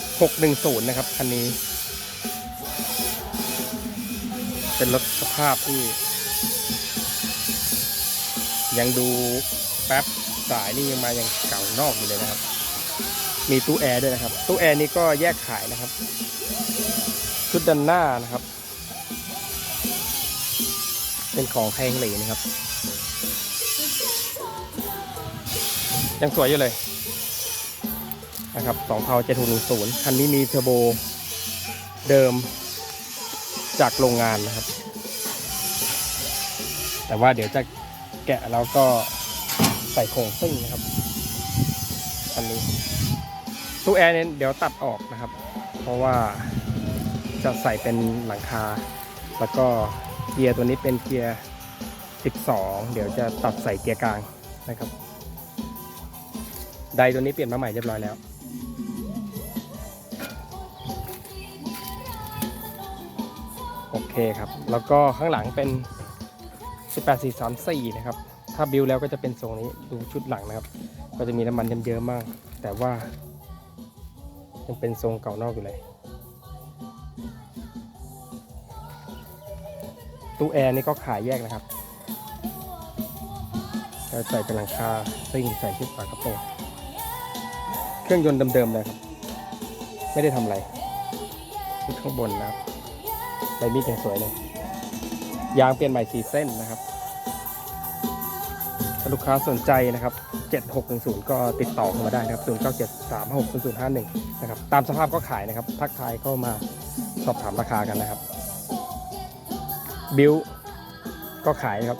7610 นะครับ คันนี้ เป็นรถสภาพที่ ยังดูแป๊บสายนี่ยังมายังเก่านอกอยู่เลยนะครับ มีตู้แอร์ด้วยนะครับ ตู้แอร์นี้ก็แยกขายนะครับ ชุดด้านหน้านะครับ เป็นของไทยฮังเหลนะครับ ยังสวยอยู่เลย นะครับ2เผา7610คันนี้มีเทอร์โบเดิมจากโรงงานนะครับ แต่ว่าเดี๋ยวจะแกะแล้วก็ใส่โครงซิ่งนะครับคันนี้ตู้แอร์เนี่ยเดี๋ยวตัดออกนะครับ เพราะว่าจะใส่เป็นหลังคา แล้วก็เกียร์ตัวนี้เป็นเกียร์ 12 เดี๋ยวจะตัดใส่เกียร์กลางนะครับ ไดตัวนี้เปลี่ยนมาใหม่เรียบร้อยแล้ว เคครับ แล้วก็ข้างหลังเป็น 18434 นะครับ ถ้าบิวแล้วก็จะเป็นทรงนี้ดูชุดหลังนะครับ ก็จะมีน้ำมันเยอะๆมาก แต่ว่ายังเป็นทรงเก่านอกอยู่เลย ตู้แอร์นี่ก็ขายแยกนะครับจะใส่เป็นหลังคาซิ่งใส่ชุดฝากระโปรงเครื่องยนต์เดิมๆเลยครับ ไม่ได้ทำอะไรชุดข้างบนนะครับ ใบมีดยังสวยเลย ยางเปลี่ยนใหม่สีเส้นนะครับ ถ้าลูกค้าสนใจนะครับ 7610 ก็ติดต่อเข้ามาได้นะครับ 097 36 0051 นะครับ ตามสภาพก็ขายนะครับ ทักทายเข้ามาสอบถามราคากันนะครับ บิลก็ขายครับ